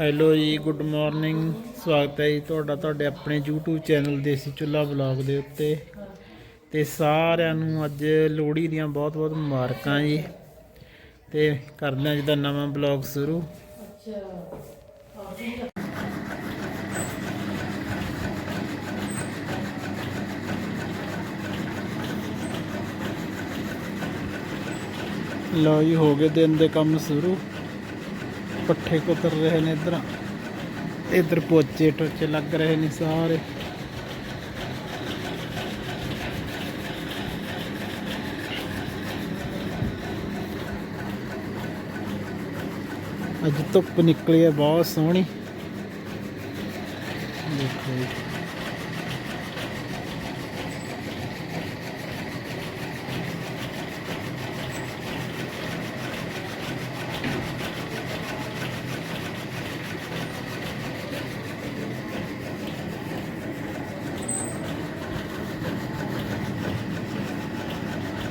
Hello ਜੀ, good morning. ਸਵਾਗਤ ਹੈ ਜੀ ਤੁਹਾਡਾ, ਤੁਹਾਡੇ ਆਪਣੇ YouTube ਚੈਨਲ ਦੇਸੀ ਚੁੱਲਾ ਬਲੌਗ ਦੇ ਉੱਤੇ। ਤੇ ਸਾਰਿਆਂ ਨੂੰ ਅੱਜ ਲੋਹੜੀ ਦੀਆਂ ਬਹੁਤ ਬਹੁਤ ਮੁਬਾਰਕਾਂ ਜੀ। ਤੇ ਕਰਦੇ ਹਾਂ ਅੱਜ ਦਾ ਨਵਾਂ ਬਲੌਗ ਸ਼ੁਰੂ। ਲਓ ਜੀ, ਹੋ ਗਏ ਦਿਨ ਦੇ ਕੰਮ ਸ਼ੁਰੂ। ਪੱਠੇ ਕੁਤਰ ਰਹੇ ਨੇ ਇਧਰ। ਇਧਰ ਪੋਚੇ ਟੋਚੇ ਲੱਗ ਰਹੇ ਨੇ ਸਾਰੇ। ਅੱਜ ਧੁੱਪ ਨਿਕਲੀ ਹੈ ਬਹੁਤ ਸੋਹਣੀ। ਦੇਖੋ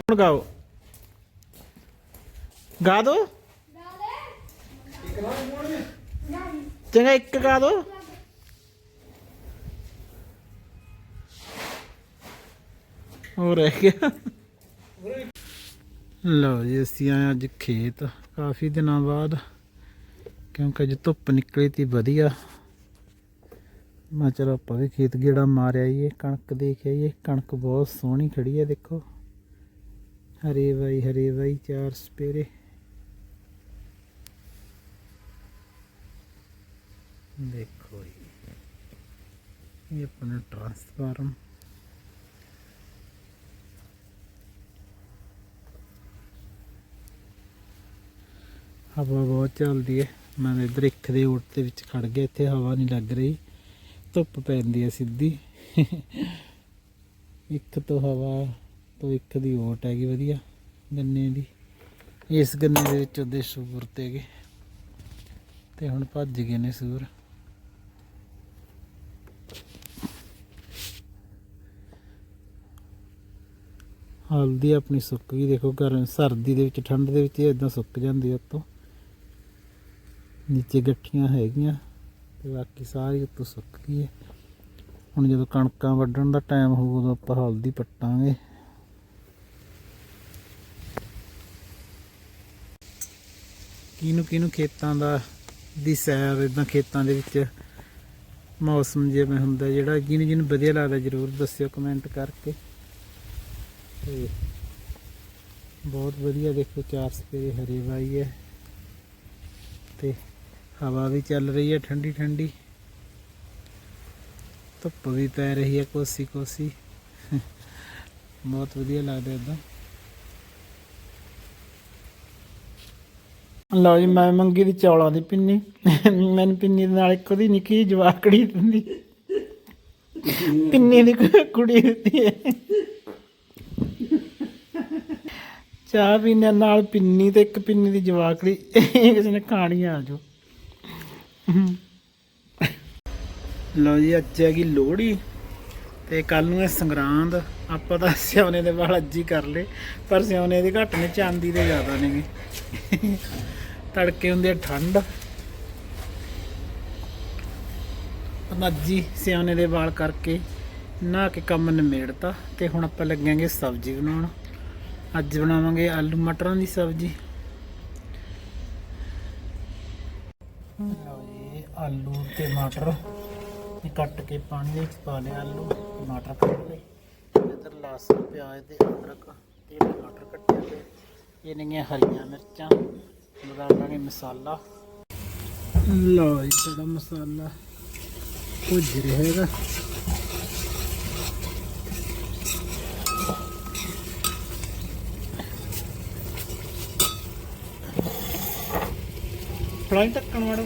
ਹੁਣ ਗਾਓ। ਗਾ ਦੋ। ਚੰਗਾ, ਇੱਕ ਗਾ ਦੋ। ਹੋ ਰਹਿ ਗਿਆ। ਲਓ ਜੀ, ਅਸੀਂ ਆਏ ਅੱਜ ਖੇਤ। ਕਾਫੀ ਦਿਨਾਂ ਬਾਅਦ, ਕਿਉਂਕਿ ਅੱਜ ਧੁੱਪ ਨਿਕਲੀ ਤੀ ਵਧੀਆ। ਮੈਂ ਚਲੋ ਆਪਾਂ ਵੀ ਖੇਤ ਗੇੜਾ ਮਾਰਿਆ ਇਹ ਕਣਕ ਦੇਖ ਆਈਏ। ਕਣਕ ਬਹੁਤ ਸੋਹਣੀ ਖੜੀ ਹੈ, ਦੇਖੋ। ਹਰੇ ਬਾਈ ਹਰੇ ਵਾਈ, ਚਾਰ ਸਪੇਰੇ। ਦੇਖੋ ਇਹ ਆਪਣਾ ਟਰਾਂਸਫਾਰਮ। ਹਵਾ ਬਹੁਤ ਚੱਲਦੀ ਹੈ। ਮੈਂ ਤਾਂ ਇੱਧਰ ਇੱਕ ਦੇ ਓਟ ਦੇ ਵਿੱਚ ਖੜ ਗਿਆ, ਇੱਥੇ ਹਵਾ ਨਹੀਂ ਲੱਗ ਰਹੀ। ਧੁੱਪ ਪੈਂਦੀ ਹੈ ਸਿੱਧੀ। ਇੱਕ ਤੋਂ ਹਵਾ ਤੋਂ ਇੱਕ ਦੀ ਓਟ ਹੈਗੀ ਵਧੀਆ, ਗੰਨੇ ਦੀ। ਇਸ ਗੰਨੇ ਦੇ ਵਿੱਚ ਉਹਦੇ ਸੂਰ ਤੇ ਗਏ ਤੇ ਹੁਣ ਭੱਜ ਗਏ ਨੇ ਸੂਰ। ਹਲਦੀ ਆਪਣੀ ਸੁੱਕ ਗਈ, ਦੇਖੋ ਗਰਮ, ਸਰਦੀ ਦੇ ਵਿੱਚ, ਠੰਡ ਦੇ ਵਿੱਚ ਇਹ ਇਦਾਂ ਸੁੱਕ ਜਾਂਦੀ ਹੈ ਉੱਤੋਂ। ਨੀਚੇ ਗੱਠੀਆਂ ਹੈਗੀਆਂ, ਤੇ ਬਾਕੀ ਸਾਰੀ ਉੱਤੋਂ ਸੁੱਕ ਗਈ ਹੈ ਹੁਣ ਜਦੋਂ ਕਣਕਾਂ ਵੱਢਣ ਦਾ ਟਾਈਮ ਹੋਊ, ਉਦੋਂ ਆਪਾਂ ਹਲਦੀ ਪੱਟਾਂਗੇ। ਕਿਹਨੂੰ ਕਿਹਨੂੰ ਖੇਤਾਂ ਦਾ ਦੀ ਸੈਰ ਇਦਾਂ ਖੇਤਾਂ ਦੇ ਵਿੱਚ ਮੌਸਮ ਜਿਵੇਂ ਹੁੰਦਾ, ਜਿਹੜਾ ਜਿਹਨੂੰ ਜਿਹਨੂੰ ਵਧੀਆ ਲੱਗਦਾ ਜਰੂਰ ਦੱਸਿਓ ਕਮੈਂਟ ਕਰਕੇ। ਤੇ ਬਹੁਤ ਵਧੀਆ ਦੇਖੋ, ਚਾਰ ਸਪੇਰੇ ਹਰੇ ਵਾਈ ਹੈ। ਤੇ ਹਵਾ ਵੀ ਚੱਲ ਰਹੀ ਹੈ ਠੰਡੀ ਠੰਡੀ। ਧੁੱਪ ਵੀ ਪੈ ਰਹੀ ਹੈ ਕੋਸੀ ਕੋਸੀ। ਬਹੁਤ ਵਧੀਆ ਲੱਗਦਾ ਇਦਾਂ ਲਓ ਜੀ, ਮੈਂ ਮੰਗੀ ਦੀ ਚੌਲਾਂ ਦੀ ਪਿੰਨੀ। ਮੈਨੂੰ ਪਿੰਨੀ ਦੇ ਨਾਲ ਇੱਕ ਉਹਦੀ ਨਿੱਕੀ ਜਿਹੀ ਜਵਾਕੜੀ ਦਿੰਦੀ। ਪਿੰਨੀ ਦੀ ਕੁੜੀ ਦਿੱਤੀ ਹੈ ਚਾਹ ਪੀਣੇ ਨਾਲ ਪਿੰਨੀ ਤੇ ਇੱਕ ਪਿੰਨੀ ਦੀ ਜਵਾਕੜੀ। ਇਹ ਕਿਸੇ ਨੇ ਖਾਣੀ ਆ ਜੋ ਲਓ ਜੀ, ਅੱਜ ਹੈਗੀ ਲੋਹੜੀ ਤੇ ਕੱਲ ਨੂੰ ਹੈ ਸੰਗਰਾਂਦ। ਆਪਾਂ ਤਾਂ ਸਿਉਨੇ ਦੇ ਵਾਲ ਅੱਜ ਹੀ ਕਰ ਲਏ, ਪਰ ਸਿਉਨੇ ਦੇ ਘੱਟ ਨੇ, ਚਾਂਦੀ ਦੇ ਜ਼ਿਆਦਾ ਨੇਗੇ। ਤੜਕੇ ਹੁੰਦੇ ਆ ਠੰਡ। ਨੱਜੀ ਸਿਆਣੇ ਦੇ ਵਾਲ ਕਰਕੇ ਨਹਾ ਕੇ ਕੰਮ ਨਿਮੇੜਤਾ ਤੇ ਹੁਣ ਆਪਾਂ ਲੱਗਾਂਗੇ ਸਬਜ਼ੀ ਬਣਾਉਣ। ਅੱਜ ਬਣਾਵਾਂਗੇ ਆਲੂ ਮਟਰਾਂ ਦੀ ਸਬਜ਼ੀ। ਲਓ ਜੀ, ਆਲੂ ਤੇ ਮਟਰ ਇਹ ਕੱਟ ਕੇ ਪਾਣੀ ਵਿੱਚ ਪਾ ਲਿਆ ਆਲੂ ਟਮਾਟਰ ਕੱਟ ਲਏ। ਇਧਰ ਲਸਣ, ਪਿਆਜ਼ ਤੇ ਅਦਰਕ, ਤੇ ਟਮਾਟਰ ਕੱਟੇ ਹੋਏ। ਇਹ ਨੇਗੀਆਂ ਹਰੀਆਂ ਮਿਰਚਾਂ। ਲਗਾ ਮਸਾਲਾ। ਲਓ ਜੀ ਸਾਡਾ ਮਸਾਲਾ ਭੁੱਜ ਰਿਹਾ ਹੈਗਾ। ਫੜਾਈ ਟੱਕਣ ਵਾੜੋ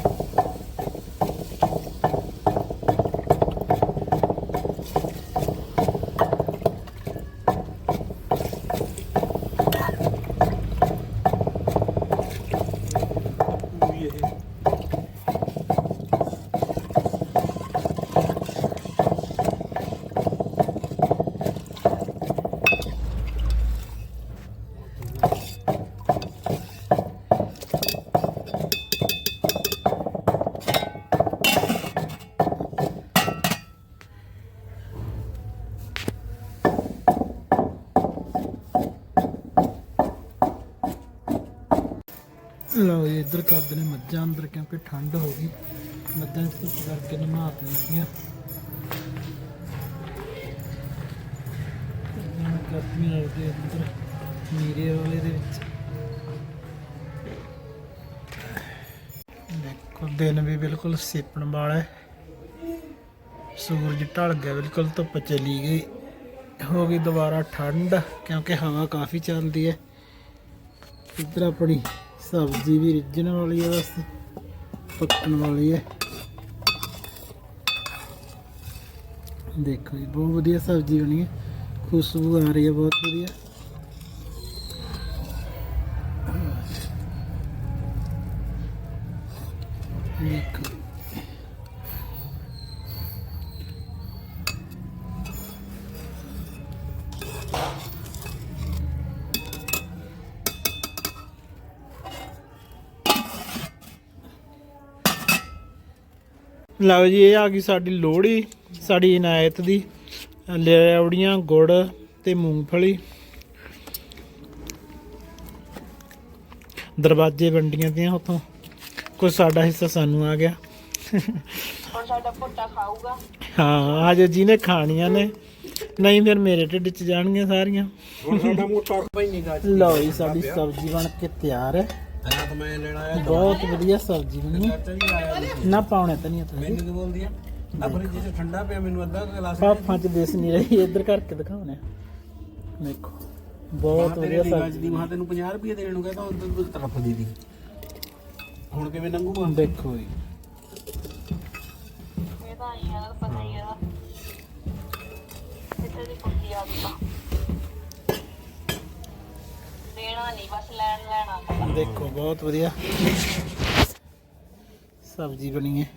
ਲਓ ਜੀ, ਇੱਧਰ ਕਰਦੇ ਨੇ ਮੱਝਾਂ ਅੰਦਰ ਕਿਉਂਕਿ ਠੰਡ ਹੋ ਗਈ। ਮੱਝਾਂ ਧੁੱਪ ਕਰਕੇ ਨਮਾਤ ਦਿੱਤੀਆਂ ਇਹਨਾਂ ਕਰਤੀਆਂ ਅੰਦਰ, ਮੀਰੇ ਵਾਲੇ ਦੇ ਵਿੱਚ। ਦੇਖੋ, ਦਿਨ ਵੀ ਬਿਲਕੁਲ ਸੇਪਣ ਵਾਲਾ ਹੈ। ਸੂਰਜ ਢਲ ਗਿਆ, ਬਿਲਕੁਲ ਧੁੱਪ ਚਲੀ ਗਈ। ਹੋ ਗਈ ਦੁਬਾਰਾ ਠੰਡ, ਕਿਉਂਕਿ ਹਵਾ ਕਾਫੀ ਚੱਲਦੀ ਹੈ। ਇੱਧਰ ਆਪਣੀ ਸਬਜ਼ੀ ਵੀ ਰਿੱਝਣ ਵਾਲੀ ਹੈ ਬਸ, ਪੱਕਣ ਵਾਲੀ ਹੈ ਦੇਖੋ ਜੀ, ਬਹੁਤ ਵਧੀਆ ਸਬਜ਼ੀ ਬਣੀ ਹੈ ਖੁਸ਼ਬੂ ਆ ਰਹੀ ਹੈ ਬਹੁਤ ਵਧੀਆ। ਲਓ ਜੀ ਇਹ ਆ ਗਈ ਸਾਡੀ ਲੋਹੜੀ ਸਾਡੀ ਇਨਾਇਤ ਦੀ। ਲਿਆਵੜੀਆਂ ਗੁੜ ਤੇ ਮੂੰਗਫਲੀ। ਦਰਵਾਜ਼ੇ ਵੰਡੀਆਂ ਦੀਆਂ ਉਥੋਂ। ਕੁਝ ਸਾਡਾ ਹਿੱਸਾ ਸਾਨੂੰ ਆ ਗਿਆ। ਹੁਣ ਸਾਡਾ ਪੁੱਟਾ ਖਾਊਗਾ। ਹਾਂ ਅੱਜ ਜਿਹਨੇ ਖਾਣੀਆਂ ਨੇ ਨਹੀਂ ਫਿਰ ਮੇਰੇ ਢਿੱਡ 'ਚ ਜਾਣਗੀਆਂ ਸਾਰੀਆਂ। ਹੁਣ ਸਾਡਾ ਮੋਟਾ ਭਾਈ ਨਹੀਂ ਗਾ ਲਓ ਜੀ ਸਾਡੀ ਸਬਜ਼ੀ ਬਣ ਕੇ ਤਿਆਰ ਹੈ। ਰਾਤ ਮੈਂ ਲੈਣਾ ਆਇਆ ਬਹੁਤ ਵਧੀਆ ਸਬਜ਼ੀ ਬਣੀ ਹੈ। ਚਾਚਾ ਜੀ ਆਇਆ ਨਹੀਂ। ਨਾ ਪਾਉਣੇ ਤਾਂ ਨਹੀਂ ਤੁਸੀਂ ਮੈਨੂੰ ਕੀ ਬੋਲਦੀ ਆ? ਆਪਣੇ ਜੇ ਠੰਡਾ ਪਿਆ ਮੈਨੂੰ ਅੱਧਾ ਕੁ ਗਲਾਸ ਪਾਪਾਂ 'ਚ ਦੇਸ ਨਹੀਂ ਰਹੀ ਇੱਧਰ ਕਰਕੇ ਦਿਖਾਉਣੇ ਦੇਖੋ ਬਹੁਤ ਵਧੀਆ ਸਬਜ਼ੀ ਮਾਂ ਤੈਨੂੰ 50 ਰੁਪਏ ਦੇਣ ਨੂੰ ਕਹਿੰਦਾ ਉਦੋਂ ਤੂੰ ਤਰਫ ਦੀ ਦੀ। ਹੁਣ ਕਿਵੇਂ ਲੰਘੂਗਾ? ਦੇਖੋ ਜੀ। ਇਹ ਤਾਂ ਯਾਰ ਪਤਾ ਹੀ ਆ ਇੱਥੇ ਦੀ ਕੁੱਤੀ ਆ ਗਈ। ਦੇਣਾ ਨਹੀਂ ਬਸ ਲੈਣ ਲੈਣਾ ਦੇਖੋ ਬਹੁਤ ਵਧੀਆ। ਸਬਜ਼ੀ ਬਣੀ ਹੈ।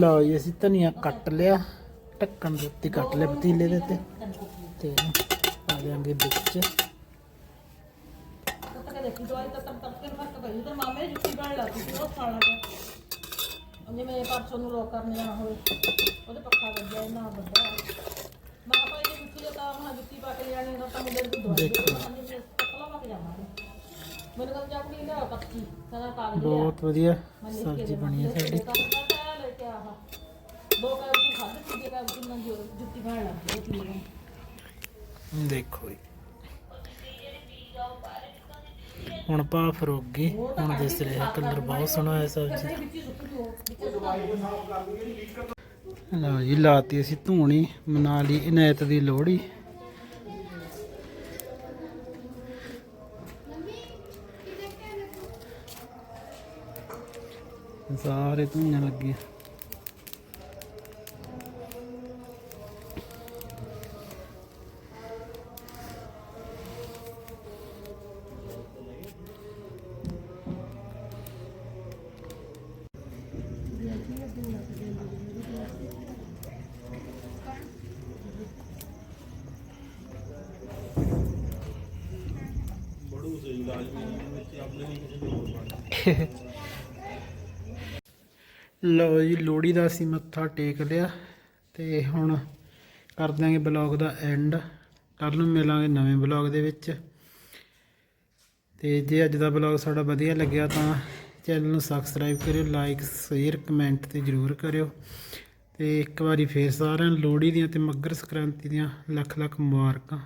ਲਓ ਜੀ ਅਸੀਂ ਧਨੀਆ ਕੱਟ ਲਿਆ। ਢੱਕਣ ਦੇ ਉੱਤੇ ਕੱਟ ਲਿਆ ਪਤੀਲੇ ਦੇ ਉੱਤੇ। ਤੇ ਪਾ ਦਿਆਂਗੇ ਵਿੱਚ। ਦੇਖੀ ਦਵਾਈ ਤਾਂ ਤਬ ਤੱਕ ਫਿਰ ਫ਼ਰਕ ਪਈ ਤੇ ਮਾਮੇ ਦੀ ਜੁੱਤੀ ਬਣ ਲੱਗੀ ਸੀ ਉਹ ਸਾਲਾ ਦਾ ਉਹਨੇ ਮੇਰੇ ਪਰਸੋਂ ਨੂੰ ਲੋਕ ਕਰਨ ਜਾਣਾ ਹੋਵੇ ਉਹਦੇ ਪੱਖਾ ਵੱਜਿਆ ਇਹਨਾਂ ਵੱਡਾ ਮੈਂ ਭਾਈ ਜੇ ਜੁੱਤੀ ਦਾ ਤਾਂ ਮੈਂ ਜੁੱਤੀ ਪਾ ਕੇ ਜਾਣੀ ਤਾਂ ਤਾਂ ਮੁੰਡੇ ਨੂੰ ਦਵਾਈ ਦੇਖੋ। ਪਾ ਮੈਨੂੰ ਕਹਿੰਦਾ ਲਿਆ ਕਹਿੰਦਾ ਬਹੁਤ ਵਧੀਆ ਸਬਜ਼ੀ ਬਣੀ ਹੈ ਸਾਡੀ ਦੋ ਖਾਦ ਜੁੱਤੀ ਲੱਗ ਗਈ ਦੇਖੋ ਜੀ। ਹੁਣ ਭਾਫ ਰੁਕ ਗਈ ਹੁਣ ਦਿਸ ਰਿਹਾ ਕਲਰ ਬਹੁਤ ਸੋਹਣਾ ਹੈ ਸਬਜ਼ੀ ਲਓ ਜੀ ਲਾਤੀ ਅਸੀਂ ਧੂਣੀ ਮਨਾ ਲਈ ਇਨਾਇਤ ਦੀ ਲੋਹੜੀ। ਸਾਰੇ ਧੂਣਾਂ ਲੱਗੇ ਲਓ ਜੀ, ਲੋਹੜੀ ਦਾ ਅਸੀਂ ਮੱਥਾ ਟੇਕ ਲਿਆ ਤੇ ਹੁਣ ਕਰ ਦਿਆਂਗੇ ਬਲੌਗ ਦਾ ਐਂਡ ਕੱਲ ਨੂੰ ਮਿਲਾਂਗੇ ਨਵੇਂ ਬਲੌਗ ਦੇ ਵਿੱਚ। ਤੇ ਜੇ ਅੱਜ ਦਾ ਬਲੌਗ ਸਾਡਾ ਵਧੀਆ ਲੱਗਿਆ ਤਾਂ ਚੈਨਲ ਨੂੰ ਸਬਸਕ੍ਰਾਈਬ ਕਰਿਓ ਲਾਈਕ ਸ਼ੇਅਰ ਕਮੈਂਟ ਤੇ ਜਰੂਰ ਕਰਿਓ। ਤੇ ਇੱਕ ਵਾਰੀ ਫੇਰ ਸਾਰਿਆਂ ਨੂੰ ਲੋਹੜੀ ਦੀਆਂ ਤੇ ਮੱਗਰ ਸੰਕ੍ਰਾਂਤੀ ਦੀਆਂ ਲੱਖ ਲੱਖ ਮੁਬਾਰਕਾਂ।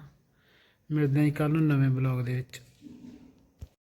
ਮਿਲਦੇ ਹਾਂ ਕੱਲ ਨੂੰ ਨਵੇਂ ਬਲੌਗ ਦੇ ਵਿੱਚ।